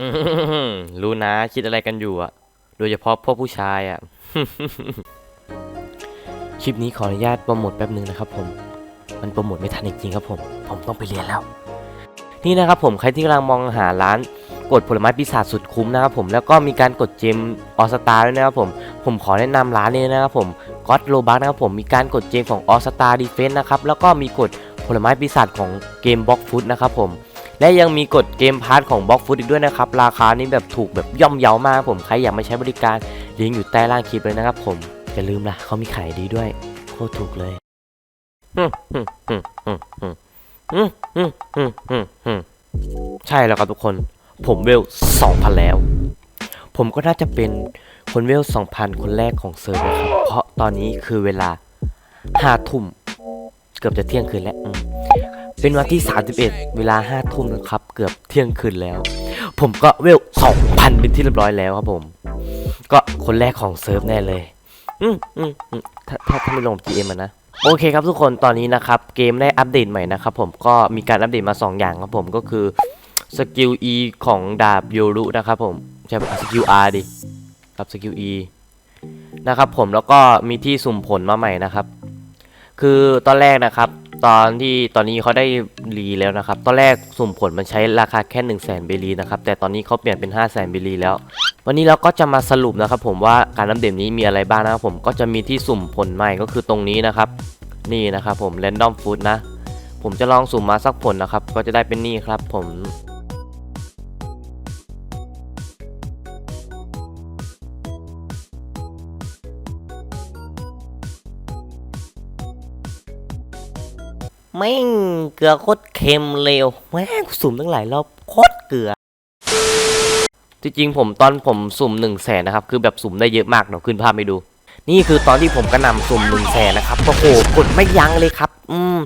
อื้อหือรู้นะคิดอะไรกันอยู่อะโดยเฉพาะพวกผู้ชายอะ คลิปนี้ขออนุญาตโปรโมทแป๊บนึงนะครับผม มันโปรโมทไม่ทันจริงๆครับผม ผมต้องไปเรียนแล้ว นี่นะครับผมใครที่กำลังมองหาร้านกดผลไม้ปีศาจสุดคุ้มนะครับผมแล้วก็มีการกดเจมออสตาด้วยนะครับผมผมขอแนะนำร้านนี้นะครับผมก็อตโลบักนะครับผมมีการกดเจมของออสตาดีเฟนส์นะครับแล้วก็มีกดผลไม้ปีศาจของเกมบล็อกฟุตนะครับผม และยังมีกฎเกมพาร์ทของบล็อกฟุดอีกด้วยนะครับ ราคานี้แบบถูกแบบย่อมเยาวมากผมใครอยากมาใช้บริการลิงก์อยู่ใต้ล่างคลิปเลยนะครับผมอย่าลืมละเขามีขายดีด้วยโคตรถูกเลยใช่แล้วครับทุกคน ผมเวล2,000 แล้ว ผมก็น่าจะเป็นคนเวล2,000 คนแรกของเซิร์ฟนะครับ เพราะตอนนี้คือเวลา5ทุ่มเกือบจะเที่ยงคืนแล้ว เป็นวันที่ 31 เวลา5ทุ่มนะครับ เกือบเที่ยงคืนแล้ว ผมก็เวล 2,000 เป็นที่เรียบร้อยแล้วครับผม ก็คนแรกของเซิร์ฟแน่เลย อืมอืมอืมถ้าถ้าถ้าไม่ลง GM อะนะ โอเคครับทุกคน ตอนนี้นะครับ เกมได้อัปเดตใหม่นะครับผม ก็มีการอัปเดตมา 2 อย่างครับผมก็คือสกิล E ของดาบโยรุนะครับผม ใช่สกิล R ดิ ครับสกิล E นะครับผมแล้วก็มีที่สุ่มผลมาใหม่นะครับ คือตอนแรกนะครับ ตอนที่ตอนนี้เขาได้รีแล้วนะครับ ตอนแรกสุ่มผลมันใช้ราคาแค่1 0 0 0 0แสนเบลีนะครับ แต่ตอนนี้เขาเปลี่ยนเป็น 5 0 0แสนเบลีแล้ว วันนี้เราก็จะมาสรุปนะครับ ผมว่าการอัปเดตนี้มีอะไรบ้างนะครับ ผมก็จะมีที่สุ่มผลใหม่ก็คือตรงนี้นะครับ นี่นะครับผม Random Food นะ ผมจะลองสุ่มมาสักผลนะครับ ก็จะได้เป็นนี่ครับผม แม่งเกลือโคตรเค็มเร็วแม่งสุ่มตั้งหลายรอบโคตรเกลือจริงๆผมตอนผมสุ่ม1นึ่งแสนนะครับ คือแบบสุ่มได้เยอะมากเดี๋ยวขึ้นภาพให้ดู นี่คือตอนที่ผมกระนำสุ่ม1นึ่งแสนนะครับโอ้โหกดไม่ยั้งเลยครับ อืม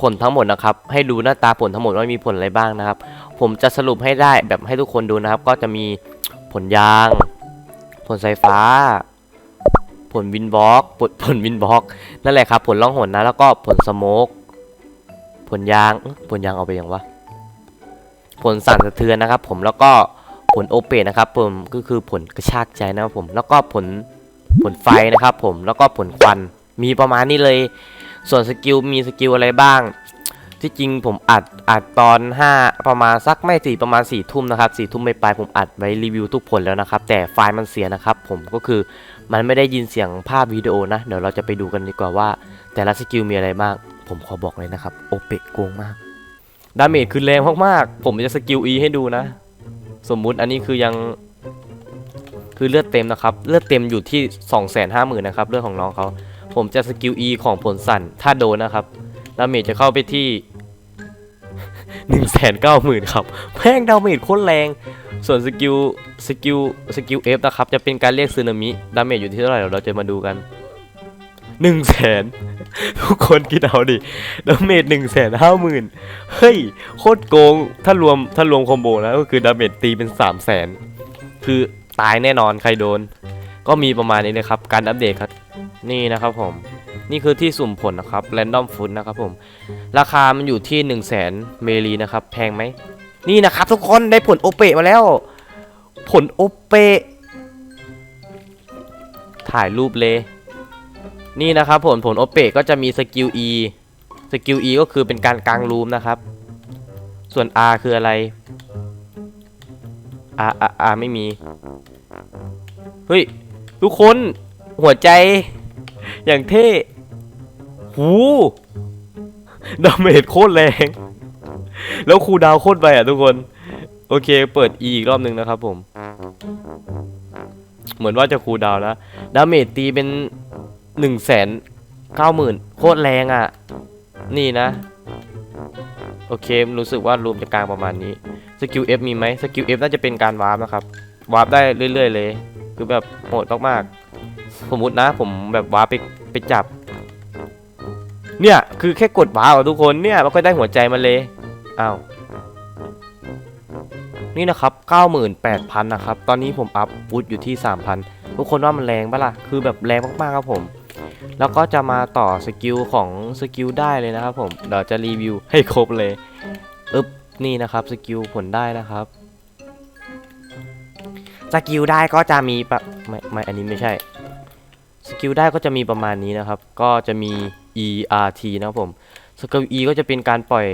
ผลทั้งหมดนะครับ ให้ดูหน้าตาผลทั้งหมดว่ามีผลอะไรบ้างนะครับ ผมจะสรุปให้ได้แบบให้ทุกคนดูนะครับ ก็จะมีผลยาง ผลสายฟ้า ผลวินบล็อกผลผลวินบล็อกนั่นแหละครับผลล่องหนนะแล้วก็ผลสโมกผลยางผลยางเอาไปยังวะผลสั่นสะเทือนนะครับ ผมแล้วก็ผลโอเปนนะครับผมก็คือผลกระชากใจนะครับผมแล้วก็ผลผลไฟนะครับ ผมแล้วก็ผลควันมีประมาณนี้เลย ส่วนสกิลมีสกิลอะไรบ้าง ที่จริงผมอัดอัดตอน 5 ประมาณสักไม่สี่ประมาณ4ี่ทุ่มนะครับสี่ทุ่มไปปลายผมอัดไว้รีวิวทุกผลแล้วนะครับ แต่ไฟล์มันเสียนะครับ ผมก็คือมันไม่ได้ยินเสียงภาพวิดีโอนะ เดี๋ยวเราจะไปดูกันดีกว่าว่า แต่ละสกิลมีอะไรบ้าง ผมขอบอกเลยนะครับโอเปะโกงมากดาเมจคือแรงมากๆ ผมจะสกิล E ให้ดูนะ สมมุติอันนี้คือยัง คือเลือดเต็มนะครับ เลือดเต็มอยู่ที่ 2 5 0 0 0 0นะครับ เลือดของน้องเขา ผมจะสกิล E ของผลสั่น ถ้าโดนนะครับ ดาเมจจะเข้าไปที่ 1 9 0 0 0 0ครับแม่งดาเมจโคตรแรง ส่วนสกิลสกิลสกิล F นะครับ จะเป็นการเรียกซึนามิดาเมจอยู่ที่เท่าไหร่เดี๋ยวเราจะมาดูกัน1 0 0 0 0แสนทุกคนคิดเอาดิดาเมจ1 5 0 0 0 0เฮ้ย โคตรโกง ถ้ารวมถ้ารวมคอมโบนะก็คือดาเมจตีเป็น3 0 0 0 0 0คือตายแน่นอนใครโดน ก็มีประมาณนี้นะครับ การอัปเดตครับ นี่นะครับผม นี่คือที่สุ่มผลนะครับ Random Food นะครับผมราคามันอยู่ที่ 1 0 0 0 0แสนเมลีนะครับแพงไหมนี่นะครับทุกคนได้ผลโอเปะมาแล้ว ผลโอเปะถ่ายรูปเลย นี่นะครับผลผลโอเปะก็จะมีสกิล E สกิล E ก็คือเป็นการกลางรูมนะครับ ส่วน R คืออะไร R R R ไม่มี เฮ้ย ทุกคนหัวใจอย่างเท่ หูดาเมจโคตรแรง แล้วคูดาวโคตรไปอะทุกคน โอเค เปิด E อีกรอบหนึ่งนะครับผม เหมือนว่าจะคูดาวน์แล้วดาเมจตีเป็นหนึ่งแสนเก้าหมื่นโคตรแรงอะ นี่นะ โอเค รู้สึกว่ารวมจะกลางประมาณนี้ สกิล F มีไหมสกิล F น่าจะเป็นการวาร์ปนะครับ วาร์ปได้เรื่อย ๆ เลย คือแบบโหดมากๆ สมมตินะ ผมแบบวาร์ปไปไปจับ เนี่ย คือแค่กดวาร์ปอะทุกคนเนี่ยมันก็ได้หัวใจมาเลยอ้าวนี่นะครับ 98,000 นะครับ ตอนนี้ผมอัพฟุตอยู่ที่ 3,000 ทุกคนว่ามันแรงปะล่ะ คือแบบแรงมากๆครับผม แล้วก็จะมาต่อสกิลของสกิลได้เลยนะครับผม เดี๋ยวจะรีวิวให้ครบเลยอึ๊บนี่นะครับสกิลผลได้นะครับ สกิลได้ก็จะมีปะไม่ไม่อันนี้ไม่ใช่ สกิลได้ก็จะมีประมาณนี้นะครับ ก็จะมี E R T นะครับผมสกิล E ก็จะเป็นการปล่อย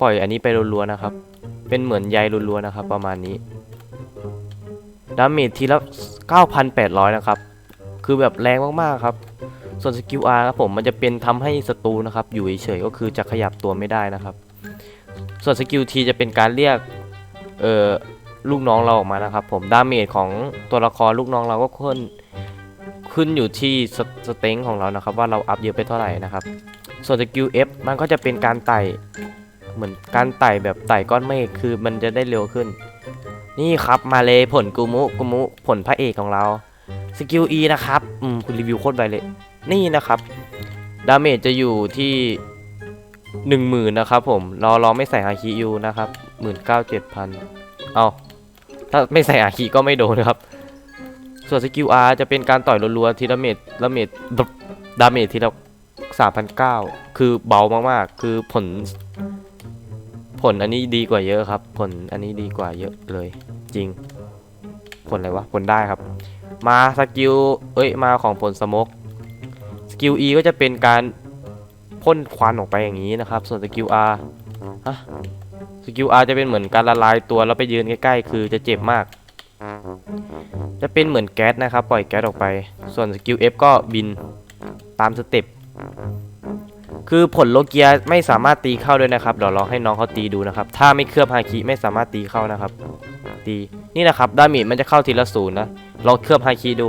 ปล่อยอันนี้ไปรัวๆนะครับ เป็นเหมือนใยรัวๆนะครับ ประมาณนี้ดาเมจทีละ 9,800 นะครับ คือแบบแรงมากๆครับ ส่วนสกิล R ครับผมมันจะเป็นทำให้ศัตรูนะครับ อยู่เฉยๆก็คือจะขยับตัวไม่ได้นะครับ ส่วนสกิล T จะเป็นการเรียกเอ่อลูกน้องเราออกมานะครับ ผมดาเมจของตัวละครลูกน้องเราก็ขึ้น ขึ้นอยู่ที่สเต็งของเรานะครับ ว่าเราอัพเยอะไปเท่าไหร่นะครับ ส่วนสกิล F มันก็จะเป็นการไต่เหมือนการไต่แบบไต่ก้อนเมฆคือมันจะได้เร็วขึ้น นี่ครับมาเลยผลกูมุกูมุผลพระเอกของเราสกิล E นะครับอืมคุณรีวิวโคตรไวเลย นี่นะครับดาเมจจะอยู่ที่หนึ่งหมื่นนะครับผมรอรอไม่ใส่ฮาคิยูนะครับหมื่นเก้าเจ็ดพันเอาถ้าไม่ใส่ฮาคิก็ไม่โดนนะครับ ส่วนสกิล R จะเป็นการต่อยรัวๆทีละเมจละเมจดาเมจทีละสามพันเก้าคือเบามากๆ คือผล ผลอันนี้ดีกว่าเยอะครับ ผลอันนี้ดีกว่าเยอะเลย จริง ผลอะไรวะ ผลได้ครับ มาสกิล เอ้ย มาของผลสมกสกิล E ก็จะเป็นการพ่นควันออกไปอย่างนี้นะครับ ส่วนสกิล R ฮะสกิล R จะเป็นเหมือนการละลายตัวแล้วไปยืนใกล้ๆ คือจะเจ็บมาก จะเป็นเหมือนแก๊สนะครับ ปล่อยแก๊สออกไป ส่วนสกิล F ก็บินตามสเต็ปคือผลโลเกียไม่สามารถตีเข้าด้วยนะครับเดี๋ยวลองให้น้องเขาตีดูนะครับ ถ้าไม่เคลือบฮาคิไม่สามารถตีเข้านะครับ ตีนี่นะครับดาเมจมันจะเข้าทีละศูนย์นะลองเคลือบฮาคิดู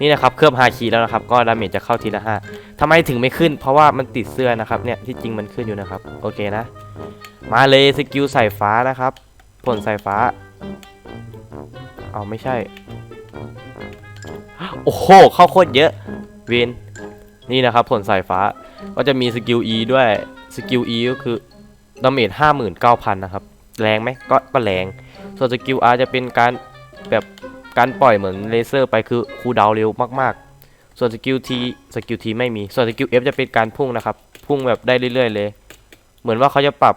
นี่นะครับเคลือบฮาคิแล้วนะครับ ก็ดาเมจจะเข้าทีละห้าทำไมถึงไม่ขึ้น เพราะว่ามันติดเสื้อนะครับเนี่ยที่จริงมันขึ้นอยู่นะครับ โอเคนะ มาเลยสกิลใสายฟ้านะครับ ผลสายฟ้า เอาไม่ใช่ โอ้โห เข้าโคตรเยอะ เวนนี่นะครับผลสายฟ้า ก็จะมีสกิล E ด้วย สกิล E ก็คือดาเมจ59,000 นะครับ แรงไหมก็ก็แรง ส่วนสกิล R จะเป็นการแบบการปล่อยเหมือนเลเซอร์ไปคือคูดาวเร็วมากๆ ส่วนสกิล T สกิล T ไม่มี ส่วนสกิล F จะเป็นการพุ่งนะครับ พุ่งแบบได้เรื่อยๆเลย เหมือนว่าเขาจะปรับ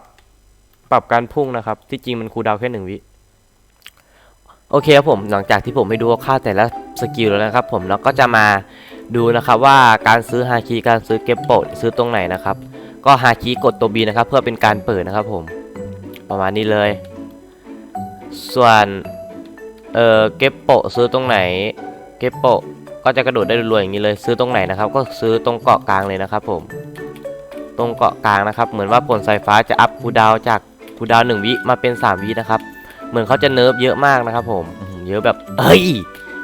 ปรับการพุ่งนะครับ ที่จริงมันคูลดาวแค่หนึ่งวิโอเคครับผมหลังจากที่ผมไปดูค่าแต่ละสกิลแล้วนะครับ ผมแล้วก็จะมาดูนะครับว่าการซื้อฮาคิการซื้อเก็บโปะซื้อตรงไหนนะครับ ก็ฮาคิกดตัว B นะครับ เพื่อเป็นการเปิดนะครับ ผมประมาณนี้เลย ส่วนเอ่อเก็บโปะซื้อตรงไหน เก็บโปะก็จะกระโดดได้รวๆอย่างนี้เลย ซื้อตรงไหนนะครับ ก็ซื้อตรงเกาะกลางเลยนะครับ ผม ตรงเกาะกลางนะครับ เหมือนว่าผลสายฟ้าจะอัพคูดาวจาก คูดาวน์หนึ่งวิมาเป็นสามวินะครับ เหมือนเขาจะเนิร์ฟเยอะมากนะครับ ผมเยอะแบบเฮ้ย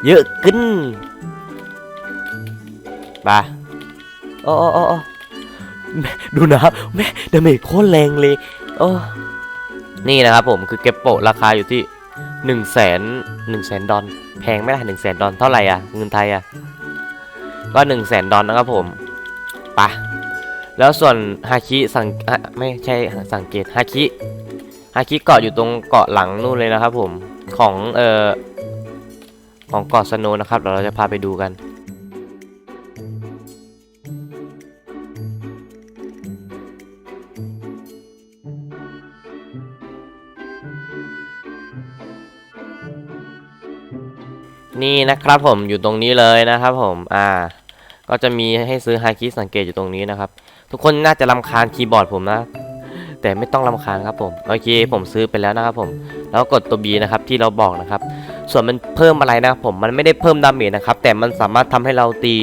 เยอะขึ้นไปโอ้โอ้โอ้โอ้แม่ดูนะครับแม่ดาเมจโคตรแรงเลยโอ้นี่นะครับผมคือเก็บโปะราคาอยู่ที่หนึ่งแสนหนึ่งแสนดอลแพงไหมล่ะหนึ่งแสนดอลเท่าไหร่อะเงินไทยอะก็หนึ่งแสนดอลนะครับผมไปะแล้วส่วนฮาคิสังอะไม่ใช่สังเกตฮาคิ ฮาคิเกาะอยู่ตรงเกาะหลังนู่นเลยนะครับผมของเอ่อของเกาะสโนนะครับเดี๋ยวเราจะพาไปดูกันนี่นะครับผมอยู่ตรงนี้เลยนะครับผม อ่า ก็จะมีให้ซื้อฮาคิสังเกตอยู่ตรงนี้นะครับ ทุกคนน่าจะรำคาญคีย์บอร์ดผมนะ แต่ไม่ต้องรำคาญครับผมโอเคผมซื้อไปแล้วนะครับผมแล้วกดตัว B นะครับที่เราบอกนะครับ ส่วนมันเพิ่มอะไรนะครับผมมันไม่ได้เพิ่มดาเมจนะครับแต่มันสามารถทำให้เราตี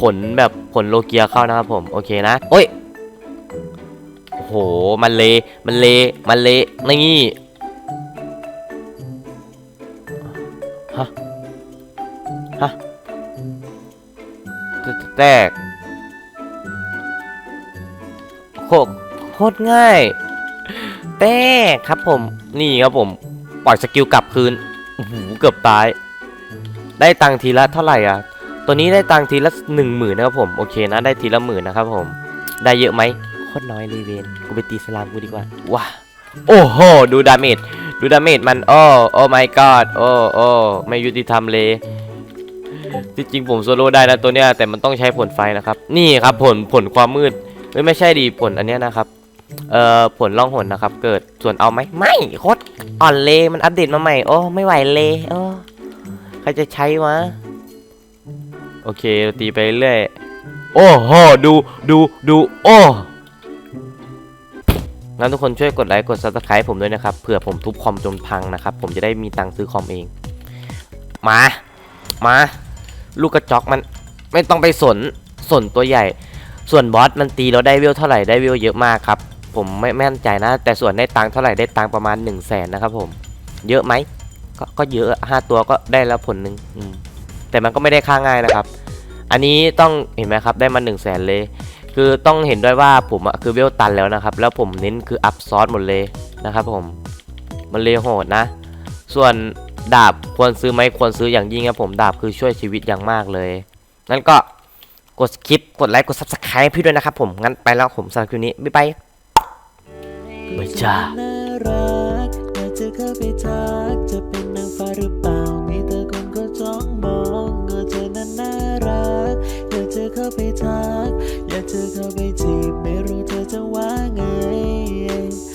ผลแบบผลโลเกียเข้านะครับผมโอเคนะโอ้ยโอ้โหมันเละมันเละมันเละนี่ฮะฮะแตกโคก โคตรง่าย แต่ครับผม นี่ครับผม ปล่อยสกิลกลับคืนโอ้โหเกือบตาย ได้ตังค์ทีละเท่าไหร่อะ ตัวนี้ได้ตังค์ทีละหนึ่งหมื่นนะครับผม โอเคนะ ได้ทีละหมื่นนะครับผม ได้เยอะไหมโคตรน้อยเลยเวนกูไปตีสลามกูดีกว่า ว้า โอ้โห ดูดาเมจ ดูดาเมจมัน โอ้ โอ้ my god โอ้ โอ้ ไม่ยุติธรรมเลยที่จริงผมโซโล่ได้นะตัวเนี้ยแต่มันต้องใช้ผลไฟนะครับ นี่ครับผลผลความมืดเอ้ยไม่ใช่ดีผลอันเนี้ยนะครับ เอ่อผลล่องหนนะครับ เกิดส่วนเอาไหมไม่โคตรอ่อนเลยมันอัปเดตมาใหม่โอ้ไม่ไหวเลยโอ้ใครจะใช้วะโอเคเราตีไปเรื่อยโอ้โหดูดูดูโอ้งั้นทุกคนช่วยกดไลค์กด subscribe ผมด้วยนะครับเผื่อผมทุบคอมจนพังนะครับ ผมจะได้มีตังค์ซื้อคอมเอง มา มา ลูกกระจอกมันไม่ต้องไปสนสนตัวใหญ่ ส่วนบอสมันตีเราได้เวลเท่าไหร่ได้เวลเยอะมากครับ ผมไม่แม่นใจนะ แต่ส่วนได้ตังค์เท่าไหร่ได้ตังค์ประมาณ1นึ่งแสนนะครับผม เยอะไหมก็ก็เยอะห้าตัวก็ได้แล้วผลหนึ่งแต่มันก็ไม่ได้ค่าง่ายนะครับ อันนี้ต้องเห็นไหมครับได้มา1นึ่งแสนเลย คือต้องเห็นด้วยว่าผมอะคือเวลตันแล้วนะครับ แล้วผมเน้นคืออัพซอสหมดเลยนะครับ ผมมันเลยโหดนะ ส่วนดาบควรซื้อไหมควรซื้ออย่างยิ่งครับผมดาบคือช่วยชีวิตอย่างมากเลยงั้นก็กดคลิป กดไลค์ กด subscribe พี่ด้วยนะครับผม งั้นไปแล้วผมสำหรับคลิปนี้ บ๊ายบาย ไหมจ้าน่ารักอยากจะเข้าไปทักจะเป็นนางฟ้าหรือเปล่า มีแต่คนก็จ้องมองก็เธอนั้นน่ารัก อยากจะเข้าไปทัก อยากจะเข้าไปจีบไม่รู้